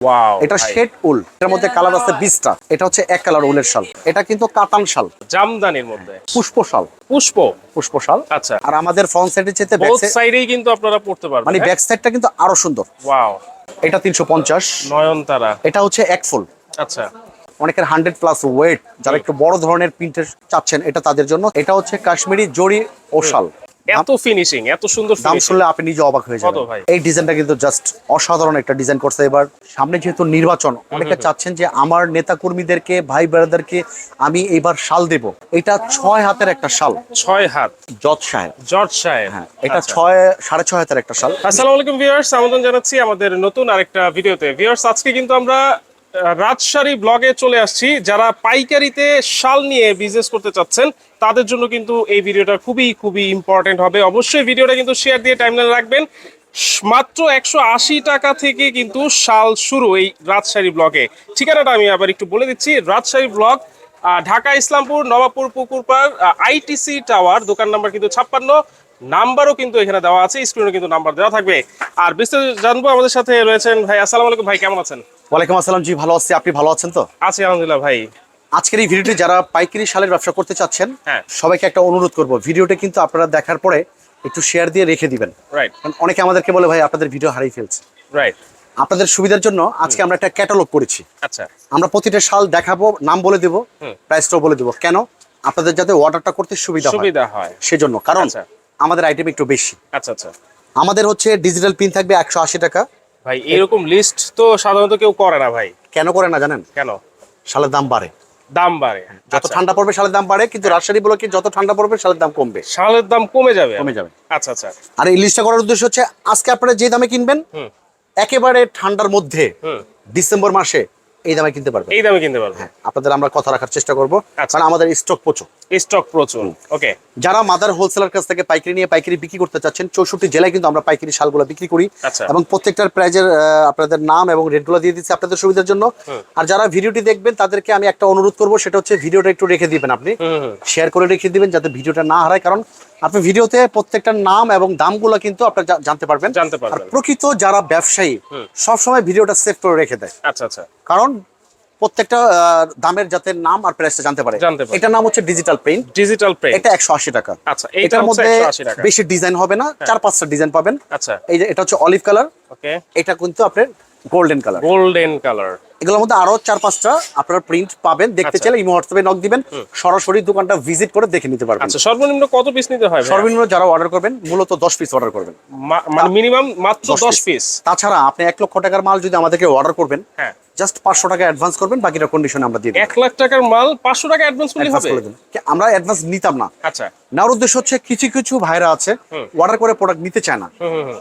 Wow এটা shade উল। এটার মধ্যে কালার আছে বিশটা এটা হচ্ছে এক কালার উলের শাল। এটা কিন্তু কাতান শাল। জামদানির মধ্যে। পুষ্প শাল। পুষ্প? পুষ্প শাল। আচ্ছা। আর আমাদের ফ্রন্ট সাইডের চেয়ে ব্যাক সাইডেই কিন্তু আপনারা পড়তে পারবেন মানে ব্যাক সাইডটা কিন্তু আরও সুন্দর। ওয়াও এটা তিনশো পঞ্চাশ। নয়নতারা। এটা হচ্ছে এক ফুল। আচ্ছা। অনেকের হান্ড্রেড প্লাস ওয়েট যারা একটু বড় ধরনের প্রিন্টের চাচ্ছেন এটা তাদের জন্য। এটা হচ্ছে কাশ্মীরি জরি ও শাল। এত ফিনিশিং এত সুন্দর দাম শুনলে আপনি নিজে অবাক হয়ে যাবেন। ভাই? এই ডিজাইনটা কিন্তু জাস্ট অসাধারণ একটা ডিজাইন করছে এবার। সামনে যেহেতু নির্বাচন অনেকে চাচ্ছেন যে আমার নেতা কর্মীদেরকে ভাই ব্রাদারকে আমি এবার শাল দেব। এটা ছয় হাতের একটা শাল। ছয় হাত। জজ সাহেব জজ সাহেব হ্যাঁ এটা আচ্ছা। ছয় সাড়ে ছয় হাতের একটা শাল। আসসালামু আলাইকুম ভিউয়ার্স আমন্ত্রণ জানাচ্ছি আমাদের নতুন আরেকটা ভিডিওতে। ভিউয়ার্স আজকে কিন্তু আমরা রাজশাহী ব্লগে চলে আসছি। যারা পাইকারিতে শাল নিয়ে বিজনেস করতে চাচ্ছেন, তাদের জন্য কিন্তু এই ভিডিওটা খুবই খুবই ইম্পর্টেন্ট হবে। অবশ্যই ভিডিওটা কিন্তু শেয়ার দিয়ে টাইমলাইন রাখবেন। মাত্র একশো আশি টাকা থেকে কিন্তু শাল শুরু এই রাজশাহী ব্লগে। ঠিকানাটা আমি আবার একটু বলে দিচ্ছি। Rajshahi block Dhaka, Islampur, Nawabpur Pukurpar ITC tower দোকান নাম্বার কিন্তু ছাপ্পান্ন। নাম্বারও কিন্তু এখানে দেওয়া আছে স্ক্রিনে কিন্তু নাম্বার দেওয়া থাকবে। আর বিস্তারিত জানব আমাদের সাথে রয়েছেন ভাই, আসসালামু আলাইকুম ভাই, কেমন আছেন? ওয়ালাইকুম আসসালাম জি ভালো আছি। আপনি ভালো আছেন তো? আছি আলহামদুলিল্লাহ ভাই। আজকের এই ভিডিওটি যারা পাইকারি শালের ব্যবসা করতে চাচ্ছেন হ্যাঁ। সবাইকে একটা অনুরোধ করব ভিডিওটা কিন্তু আপনারা দেখার পরে একটু শেয়ার দিয়ে রেখে দিবেন। রাইট অনেকে আমাদেরকে বলে ভাই আপনাদের ভিডিও হারিয়ে ফেলছে। রাইট আপনাদের সুবিধার জন্য আজকে আমরা একটা ক্যাটালগ করেছি। আচ্ছা। আমরা প্রতিটা শাল দেখাবো নাম বলে দেব। প্রাইসটাও বলে দেব। কেন? আপনাদের যাতে অর্ডারটা করতে সুবিধা হয়। সুবিধা হয়। সেজন্য। কারণ আচ্ছা। আমাদের আইটেম একটু বেশি। আচ্ছা আচ্ছা। আমাদের হচ্ছে ডিজিটাল পিন থাকবে একশো আশি টাকা। ভাই এরকম লিস্ট তো সাধারণত কেউ করে না ভাই। কেন করে না জানেন? কেন? শালের দাম বাড়ে। দাম বাড়ে যত আচ্ছা। ঠান্ডা পড়বে শালের দাম বাড়ে কিন্তু রাজশাহী বলো কি যত ঠান্ডা পড়বে শালের দাম কমবে। শালের দাম কমে যাবে? কমে যাবে। আচ্ছা আচ্ছা। আর এই লিস্টটা করার উদ্দেশ্য হচ্ছে আজকে আপনারা যে দামে কিনবেন একেবারে ঠান্ডার মধ্যে ডিসেম্বর মাসে এই দামে কিনতে পারবেন। এই দামে কিনতে পারব হ্যাঁ আপনাদের আমরা কথা রাখার চেষ্টা করব। আচ্ছা। কারণ আমাদের স্টক প্রচুর। স্টক প্রচুর। ওকে যারা মাদার হোলসেলার কাছ থেকে পাইকারি নিয়ে পাইকারি বিক্রি করতে চাচ্ছেন চৌষট্টি জেলায় কিন্তু আমরা পাইকারি শালগুলো বিক্রি করি। আচ্ছা। এবং প্রত্যেকটার প্রাইজের আপনাদের নাম এবং রেটগুলো দিয়ে দিচ্ছি আপনাদের সুবিধার জন্য। আর যারা ভিডিওটি দেখবেন তাদেরকে আমি একটা অনুরোধ করব সেটা হচ্ছে ভিডিওটা একটু রেখে দিবেন আপনি। শেয়ার করে রেখে দিবেন যাতে ভিডিওটা না হারায়। কারণ আপনি ভিডিওতে প্রত্যেকটার নাম এবং দামগুলো কিন্তু আপনারা জানতে পারবেন। জানতে আর পারবেন প্রকৃত যারা ব্যবসায়ী সবসময় ভিডিওটা সেভ করে রেখে দেয়। আচ্ছা আচ্ছা। কারণ প্রত্যেকটা আহ, দামের যাতে নাম আর প্রাইসটা জানতে পারে। এটা এটার নাম হচ্ছে ডিজিটাল প্রিন্ট ডিজিটাল প্রিন্ট এটা একশো আশি টাকা। আচ্ছা এটার মধ্যে 180 বেশি ডিজাইন হবে না চার পাঁচটা ডিজাইন পাবেন। আচ্ছা। এই যে এটা হচ্ছে অলিভ কালার ওকে এটা কিন্তু আপনার গোল্ডেন কালার গোল্ডেন কালার এগুলোর মধ্যে আরও চার পাঁচটা আপনারা প্রিন্ট পাবেন দেখতে আচ্ছা। চাইলে ইমো হোয়াটসঅ্যাপে নক দিবেন সরাসরি দোকানটা ভিজিট করে দেখে নিতে পারবেন। আচ্ছা সর্বনিম্ন কত পিস নিতে হয় সর্বনিম্ন যারা অর্ডার করবেন মূলত দশ পিস অর্ডার করবেন। মানে মিনিমাম মাত্র 10 পিস তাছাড়া আপনি এক লক্ষ টাকার মাল যদি আমাদেরকে অর্ডার করবেন হ্যাঁ। জাস্ট পাঁচশো টাকা অ্যাডভান্স করবেন বাকিটা কন্ডিশনে আমরা দিয়ে দেব। এক লাখ টাকার মাল পাঁচশো টাকা অ্যাডভান্স করলে হবে? আমরা অ্যাডভান্স নিতাম না। আচ্ছা। নেওয়ার উদ্দেশ্য হচ্ছে কিছু কিছু ভাইরা আছে অর্ডার করে প্রোডাক্ট নিতে চায় না।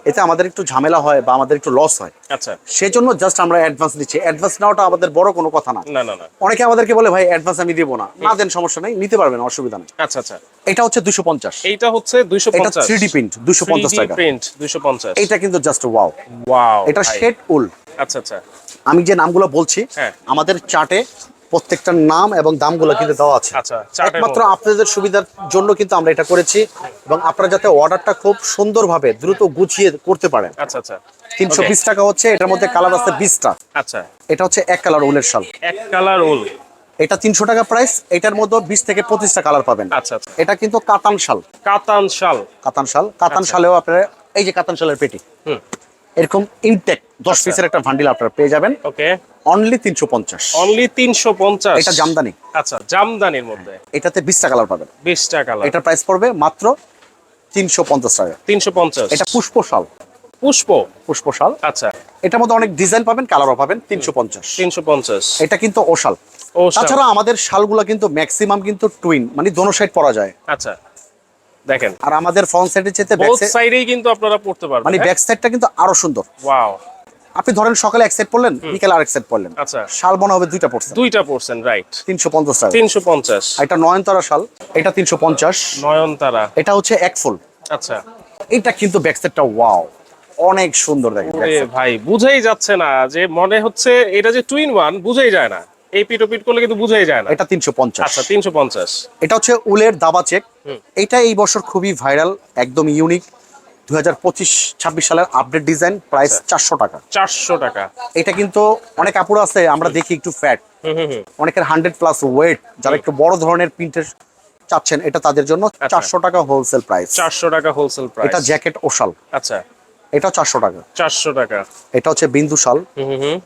এতে আমাদের একটু ঝামেলা হয় বা আমাদের একটু লস হয়। আচ্ছা। সেজন্য জাস্ট আমরা অ্যাডভান্স নিচ্ছি। অ্যাডভান্স নেওয়াটা আমাদের বড় কোনো কথা না। না না না। অনেকে আমাদেরকে বলে ভাই অ্যাডভান্স আমি দেবো না। না দেন সমস্যা নেই নিতে পারবেন অসুবিধা নেই। আচ্ছা আচ্ছা। এটা হচ্ছে দুশো পঞ্চাশ। এইটা হচ্ছে এটা পঞ্চাশ। থ্রি ডি প্রিন্ট দুশো পঞ্চাশ টাকা। প্রিন্ট দুইশো পঞ্চাশ। এটা কিন্তু জাস্ট ওয়াও ওয়াও এটা শেড উল আচ্ছা আচ্ছা। আমি যে নামগুলো বলছি হ্যাঁ। আমাদের চার্টে প্রত্যেকটার নাম এবং দামগুলো কিন্তু দেওয়া আছে। আচ্ছা একমাত্র আপনাদের সুবিধার জন্য কিন্তু আমরা এটা করেছি এবং আপনারা যাতে অর্ডারটা খুব সুন্দরভাবে দ্রুত গুছিয়ে করতে পারেন। আচ্ছা আচ্ছা। তিনশো বিশ টাকা হচ্ছে এটার মধ্যে কালার আছে বিশটা। আচ্ছা। এটা হচ্ছে এক কালার উলের শাল। এক কালার উল। এটা তিনশো টাকা প্রাইস এটার মধ্যে বিশ থেকে পঁচিশটা কালার পাবেন। আচ্ছা এটা কিন্তু কাতান শাল। কাতান শাল। কাতান শাল। কাতান শালেও আপনারা এই যে কাতান শালের পেটি এরকম ইনটেক দশ। পিসের একটা ভান্ডিল আপনারা পেয়ে যাবেন। ওকে অনলি তিনশো পঞ্চাশ। অনলি তিনশো পঞ্চাশ। এটা জামদানি। আচ্ছা জামদানির মধ্যে। এটাতে বিশটা কালার পাবেন। বিশটা কালার। এটার প্রাইস পড়বে মাত্র তিনশো পঞ্চাশ টাকা। তিনশো পঞ্চাশ। এটা পুষ্প শাল পুষ্প? পুষ্প শাল আচ্ছা। এটার মধ্যে অনেক ডিজাইন পাবেন কালারও পাবেন তিনশো পঞ্চাশ। তিনশো পঞ্চাশ। এটা কিন্তু ওশাল। তাছাড়া আমাদের শালগুলা কিন্তু ম্যাক্সিমাম কিন্তু টুইন মানে দোনো সাইড পরা যায়। আচ্ছা। দেখেন। আর আমাদের ফ্রন্ট সাইডের চেয়ে ব্যাক সাইডেই কিন্তু আপনারা পড়তে পারবেন মানে ব্যাক সাইডটা কিন্তু আরও সুন্দর। ওয়াও আপনি ধরেন সকালে এক সেট পড়লেন বিকেলে আরেক সেট পড়লেন আচ্ছা। শাল মনে হবে দুইটা পড়ছে দুইটা পড়ছেন রাইট তিনশো পঞ্চাশ টাকা। তিনশো পঞ্চাশ। এটা নয়নতারা শাল এটা তিনশো পঞ্চাশ। নয়নতারা। এটা হচ্ছে এক ফুল। আচ্ছা। এটা কিন্তু ব্যাক সাইডটা ওয়াও অনেক সুন্দর দেখেন ভাই বুঝেই যাচ্ছে না যে মনে হচ্ছে এটা যে টুইন ওয়ান বুঝেই যায় না। এই পিট পিট করলে কিন্তু বুঝেই যায় না। এটা তিনশো পঞ্চাশ। আচ্ছা তিনশো পঞ্চাশ। এটা হচ্ছে উলের দাবা চেক এটা এই বছর খুবই ভাইরাল একদম ইউনিক দুই হাজার পঁচিশ ছাব্বিশ সালের আপডেট ডিজাইন প্রাইস আচ্ছা। চারশো টাকা। চারশো টাকা। এটা কিন্তু অনেক কাপড় আছে আমরা দেখি একটু ফ্যাট হুম হুম হুম। অনেকের হান্ড্রেড প্লাস ওয়েট যারা একটু বড় ধরনের প্রিন্টের চাচ্ছেন এটা তাদের জন্য চারশো টাকা হোলসেল প্রাইস চারশো টাকা হোলসেল প্রাইস এটা জ্যাকেট ও শাল। আচ্ছা। এটাও চারশো টাকা। চারশো টাকা। এটা হচ্ছে বিন্দু শাল। হুম হুম হুম।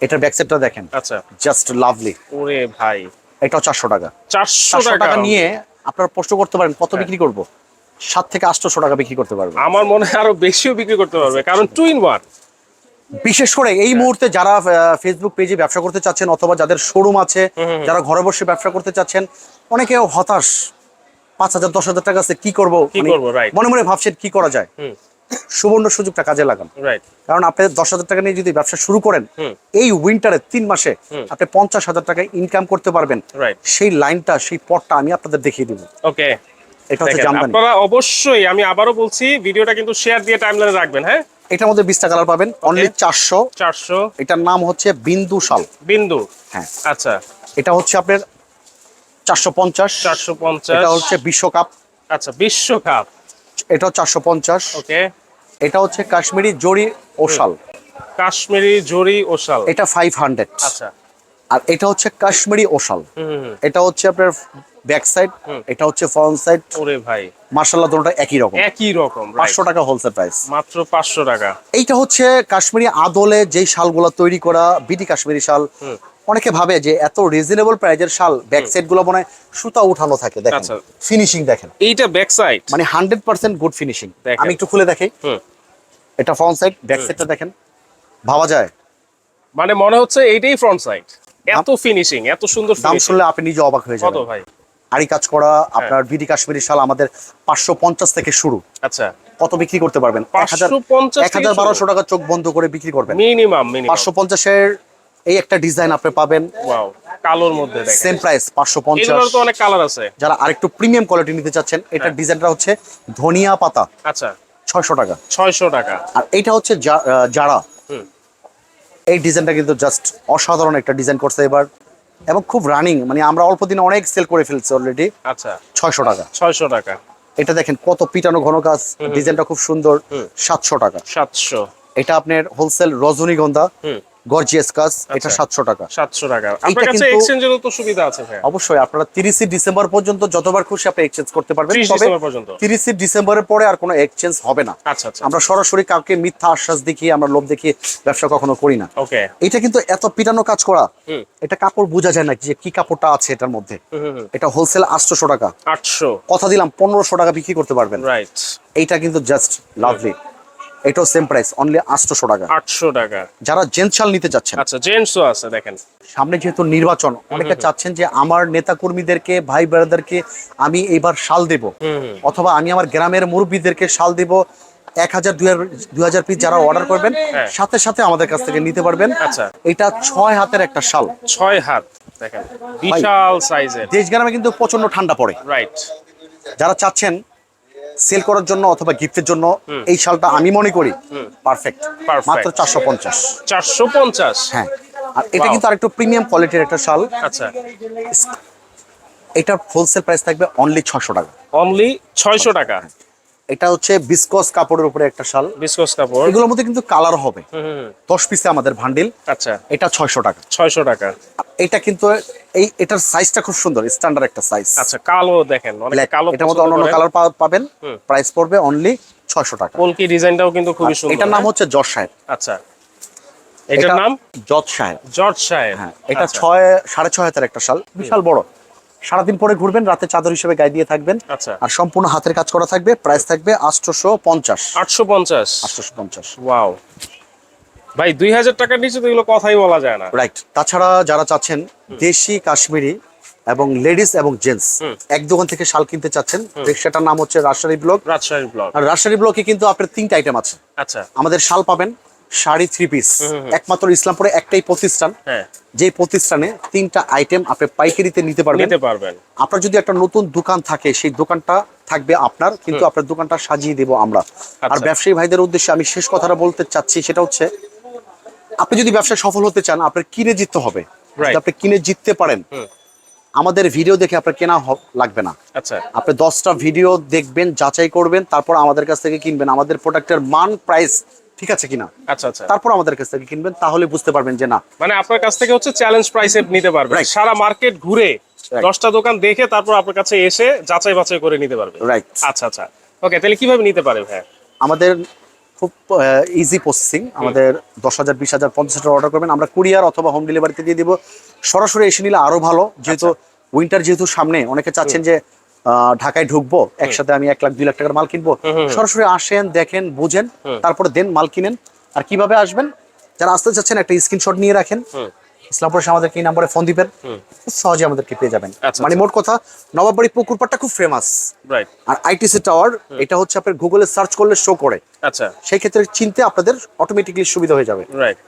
এটার ব্যাকসাইডটা দেখেন। আচ্ছা। জাস্ট লাভলি ওরে ভাই। এটাও চারশো টাকা। চারশো টাকা। টাকা নিয়ে আপনারা প্রশ্ন করতে পারেন কত বিক্রি করব? সাত থেকে আটশোশো টাকা বিক্রি করতে পারব। আমার মনে হয় আরও বেশিও বিক্রি করতে পারবে কারণ টু ইন ওয়ান বিশেষ করে এই মুহূর্তে যারা ফেসবুক পেজে ব্যবসা করতে চাচ্ছেন অথবা যাদের শোরুম আছে যারা ঘরে বসে ব্যবসা করতে চাচ্ছেন অনেকে হতাশ। পাঁচ হাজার দশ হাজার টাকা আছে কি করব? মানে. মনে মনে ভাবছেন কি করা যায়? সুবর্ণ সুযোগটা কাজে লাগান। কারণ আপনি দশ হাজার টাকা নিয়ে যদি ব্যবসা শুরু করেন এই উইন্টারে তিন মাসে আপনি পঞ্চাশ হাজার টাকা ইনকাম করতে পারবেন। সেই লাইনটা সেই পথটা আমি আপনাদের দেখিয়ে দিব। ওকে এটা হচ্ছে জামদানি। আপনারা অবশ্যই আমি আবারও বলছি ভিডিওটা কিন্তু শেয়ার দিয়ে টাইমলাইনে রাখবেন হ্যাঁ? এটার মধ্যে বিশটা কালার পাবেন অনলি চারশো। চারশো। এটার নাম হচ্ছে বিন্দু শাল। বিন্দু। হ্যাঁ। আচ্ছা। এটা হচ্ছে আপনার চারশো পঞ্চাশ। চারশো পঞ্চাশ। এটা হচ্ছে বিশ্বকাপ। আচ্ছা বিশ্বকাপ। এটাও চারশো পঞ্চাশ। ওকে এটা হচ্ছে কাশ্মীরি জরি ও শাল। কাশ্মীরি জরি ওশাল এটা ফাইভ হান্ড্রেড আচ্ছা। আর এটা হচ্ছে কাশ্মীরি ওশাল। এটা হচ্ছে আপনার ব্যাক সাইড এটা হচ্ছে ফ্রন্ট সাইড। ওরে ভাই। মার্শাল্লাহ দুটোটা একই রকম। একই রকম right। পাঁচশো টাকা হোলসেল প্রাইস মাত্র পাঁচশো টাকা। এইটা হচ্ছে কাশ্মীরি আদলে যেই শালগুলো তৈরি করা বিটি কাশ্মীরি শাল। অনেকে ভাবে যে এত রিজনেবল প্রাইজের শাল ব্যাক সাইডগুলো মনে সুতা উঠানো থাকে দেখেন। আচ্ছা। ফিনিশিং দেখেন। এইটা ব্যাক সাইড মানে হান্ড্রেড পার্সেন্ট গুড ফিনিশিং। আমি একটু খুলে দেখাই এটা ফ্রন্ট সাইড ব্যাক সাইডটা দেখেন। ভাবা যায়? মানে মনে হচ্ছে এইটাই ফ্রন্ট সাইড এত ফিনিশিং এত সুন্দর দাম শুনলে আপনি নিজে অবাক হয়ে যাবেন। কত ভাই? আড়ি কাজ করা আপনার বিডি কাশ্মীরি শাল আমাদের পাঁচশো পঞ্চাশ থেকে শুরু। আচ্ছা। কত বিক্রি করতে পারবেন? এক হাজার 550 এক হাজার থেকে বারোশো টাকা চোখ বন্ধ করে বিক্রি করবেন। মিনিমাম পাঁচশো পঞ্চাশের এই একটা ডিজাইন আপনি পাবেন। কালোর মধ্যে সেম প্রাইস পাঁচশো পঞ্চাশ। তো অনেক কালার আছে। যারা আরেকটু প্রিমিয়াম কোয়ালিটি নিতে চাচ্ছেন এটার হ্যাঁ। ডিজাইনটা হচ্ছে ধনিয়া পাতা। আচ্ছা। ছয়শো টাকা। ছয়শো টাকা। আর এটা হচ্ছে যারা এই ডিজাইনটা কিন্তু জাস্ট অসাধারণ একটা ডিজাইন করছে এবার। এবং খুব রানিং মানে আমরা অল্প দিনে অনেক সেল করে ফেলছি অলরেডি আচ্ছা। ছয়শো টাকা। ছয়শো টাকা। এটা দেখেন কত পিটানো ঘন কাজ ডিজাইনটা খুব সুন্দর সাতশো টাকা। সাতশো। এটা আপনার হোলসেল রজনীগন্ধা। গর্জিয়াস কাজ এটা আচ্ছা। টাকা। সাতশো টাকা। আপনার কাছে কিন্তু- এক্সচেঞ্জেরও তো সুবিধা আছে ভাই অবশ্যই আপনারা তিরিশে ডিসেম্বর পর্যন্ত যতবার খুশি আপনি এক্সচেঞ্জ করতে পারবেন তবে ডিসেম্বর পর্যন্ত। তিরিশে ডিসেম্বরের পরে আর কোনো এক্সচেঞ্জ হবে না। আচ্ছা আচ্ছা। আমরা সরাসরি কাউকে মিথ্যা আশ্বাস দেখিয়ে আমরা লোভ দেখিয়ে ব্যবসা কখনো করি না। ওকে। এটা কিন্তু এত পিটানো কাজ করা এটা কাপড় বোঝা যায় না যে কি কাপড়টা আছে এটার মধ্যে। এটা হোলসেল আটশোশো টাকা। আটশো। কথা দিলাম পনেরোশো টাকা বিক্রি করতে পারবেন। রাইট এইটা কিন্তু জাস্ট লাভলি এটাও সেম প্রাইস অনলি আটশোশো টাকা। আটশো টাকা। যারা জেন্টস শাল নিতে চাচ্ছেন। আচ্ছা জেন্টসও আছে দেখেন। সামনে যেহেতু নির্বাচন অনেকে চাচ্ছেন যে আমার নেতা কর্মীদেরকে ভাই ব্রাদারকে আমি এবার শাল দেব। অথবা আমি আমার গ্রামের মুরব্বীদেরকে শাল দেব। এক হাজার দুই হাজার পিস যারা অর্ডার করবেন হ্যাঁ। সাথে সাথে আমাদের কাছ থেকে নিতে পারবেন। আচ্ছা। এটা ছয় হাতের একটা শাল। ছয় হাত দেখেন। বিশাল সাইজের দেশ গ্রামে কিন্তু প্রচণ্ড ঠান্ডা পড়ে। রাইট যারা চাচ্ছেন সেল করার জন্য অথবা গিফটের জন্য এই শালটা আমি মনে করি পারফেক্ট মাত্র চারশো পঞ্চাশ। চারশো পঞ্চাশ? হ্যাঁ। আর এটা কিন্তু আরেকটু প্রিমিয়াম কোয়ালিটির একটা শাল। আচ্ছা। এটার হোলসেল প্রাইস থাকবে অনলি ছশো টাকা। অনলি ছয়শো টাকা। এটা হচ্ছে বিসকস কাপড়ের উপরে একটা শাল। বিস্কস কাপড়। এগুলোর মধ্যে কিন্তু কালার হবে। দশ পিসে আমাদের ভান্ডিল আচ্ছা। এটা ছয়শো টাকা। ছয়শো টাকা। এটা কিন্তু এই এটার সাইজটা খুব সুন্দর স্ট্যান্ডার্ড একটা সাইজ আচ্ছা কালো দেখেন অনেক কালো এটার মধ্যে অন্য কালার পাবেন। প্রাইস পড়বে অনলি ছয়শো টাকা। কলকি ডিজাইনটাও কিন্তু খুবই সুন্দর এটার নাম হ্যাঁ? হচ্ছে জজ সাহেব আচ্ছা। এটার নাম? জজ সাহেব জর্জ সাহেব হ্যাঁ এটা আচ্ছা, ছয় সাড়ে ছয় হাতের একটা শাল। বিশাল বড়। সারাদিন পরে ঘুরবেন রাতে চাদর হিসেবে গায়ে দিয়ে থাকবেন। আচ্ছা। আর সম্পূর্ণ হাতের কাজ করা থাকবে প্রাইস থাকবে আটশোশো পঞ্চাশ। আটশো পঞ্চাশ আটশোশো পঞ্চাশ। ওয়াও ভাই দুই হাজার টাকার নিচে তো এগুলো কথাই বলা যায় না। রাইট তাছাড়া যারা চাচ্ছেন দেশি কাশ্মীরি এবং লেডিস এবং জেন্টস এক দোকান থেকে শাল কিনতে চাচ্ছেন সেটার নাম হচ্ছে রাজশাহী ব্লক। রাজশাহী ব্লক। আর রাজশাহী ব্লকে কিন্তু আপনার তিনটা আইটেম আছে। আচ্ছা। আমাদের শাল পাবেন শাড়ি থ্রি পিস একমাত্র ইসলামপুরে একটাই প্রতিষ্ঠান। হ্যাঁ। যে প্রতিষ্ঠানে তিনটা আইটেম আপনি পাইকারিতে নিতে পারবেন। নিতে পারবেন। আপনার যদি একটা নতুন দোকান থাকে সেই দোকানটা থাকবে আপনার কিন্তু আপনার দোকানটা সাজিয়ে দেব আমরা। আর আচ্ছা। ব্যবসায়ী ভাইদের উদ্দেশ্যে আমি শেষ কথাটা বলতে চাচ্ছি সেটা হচ্ছে আপনি যদি ব্যবসায় সফল হতে চান আপনার কিনে জিততে হবে। আপনি কিনে জিততে পারেন। আমাদের ভিডিও দেখে আপনার কেনা লাগবে না। আচ্ছা। আপনি দশটা ভিডিও দেখবেন যাচাই করবেন তারপর আমাদের কাছ থেকে কিনবেন। আমাদের প্রোডাক্টের মান প্রাইস ঠিক আছে কিনা? আচ্ছা আচ্ছা। তারপর আমাদের কাছ থেকে কিনবেন তাহলে বুঝতে পারবেন যে না। মানে আপনার কাছ থেকে হচ্ছে চ্যালেঞ্জ প্রাইসে নিতে পারবে Right. সারা মার্কেট ঘুরে দশটা দোকান দেখে তারপর আপনার কাছে এসে যাচাই বাছাই করে নিতে পারবে রাইট আচ্ছা আচ্ছা। ওকে তাহলে কীভাবে নিতে পারে ভাই আমাদের খুব ইজি প্রসেসিং আমাদের দশ হাজার বিশ হাজার পঞ্চাশ হাজার অর্ডার করবেন। আমরা কুরিয়ার অথবা হোম ডেলিভারিতে দিয়ে দিব। সরাসরি এসে নিলে আরও ভালো যেহেতু উইন্টার যেহেতু সামনে অনেকে চাচ্ছেন যে ঢাকায় ঢুকবো একসাথে আমি এক লাখ দুই লাখ টাকার মাল কিনবো। সরাসরি আসেন দেখেন বুঝেন তারপরে দেন মাল কিনেন। আর কীভাবে আসবেন? যারা আসতে চাচ্ছেন একটা স্ক্রিনশট নিয়ে রাখেন। ইসলামপুর আমাদেরকে এই নাম্বারে ফোন দিবেন। খুব সহজে আমাদেরকে পেয়ে যাবেন। আচ্ছা, মানে আচ্ছা। মোট কথা নবাববাড়ি পুকুর পাড়টা খুব ফেমাস আর আইটিসি টাওয়ার এটা হচ্ছে আপনার গুগলে সার্চ করলে শো করে। আচ্ছা। সেই ক্ষেত্রে চিনতে আপনাদের অটোমেটিকলি সুবিধা হয়ে যাবে। রাইট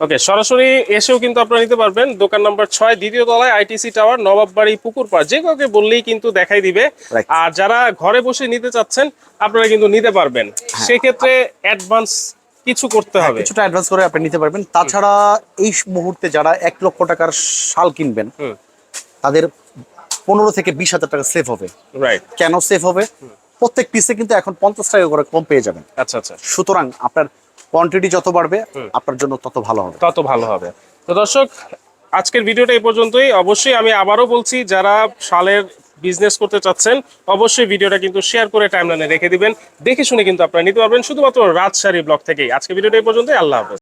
ওকে সরাসরি এসেও কিন্তু আপনারা নিতে পারবেন। দোকান নাম্বার ছয় দ্বিতীয় তলায় আইটিসি টাওয়ার নবাববাড়ি পুকুর পাড়। যে কাউকে বললেই কিন্তু দেখাই দিবে। আর যারা ঘরে বসে নিতে চাচ্ছেন আপনারা কিন্তু নিতে পারবেন। সেক্ষেত্রে অ্যাডভান্স কিছু করতে হবে। কিছুটা অ্যাডভান্স করে আপনি নিতে পারবেন। তাছাড়া এই মুহূর্তে যারা এক লক্ষ টাকার শাল কিনবেন তাদের পনেরো থেকে বিশ হাজার টাকা সেভ হবে। রাইট কেন সেভ হবে? প্রত্যেক পিসে কিন্তু এখন পঞ্চাশ টাকা করে কম পেয়ে যাবেন। আচ্ছা আচ্ছা। সুতরাং আপনার কোয়ান্টিটি যত বাড়বে আপনার জন্য তত ভালো হবে। তত ভালো হবে। তো দর্শক আজকের ভিডিওটা এই পর্যন্তই। অবশ্যই আমি আবারও বলছি যারা শালের বিজনেস করতে চাচ্ছেন অবশ্যই ভিডিওটা কিন্তু শেয়ার করে টাইমলাইনে রেখে দিবেন। দেখে শুনে কিন্তু আপনারা নিতে পারবেন শুধুমাত্র রাজশাহী ব্লগ থেকেই। আজকে ভিডিওটা এই পর্যন্তই। আল্লাহ হাফেজ।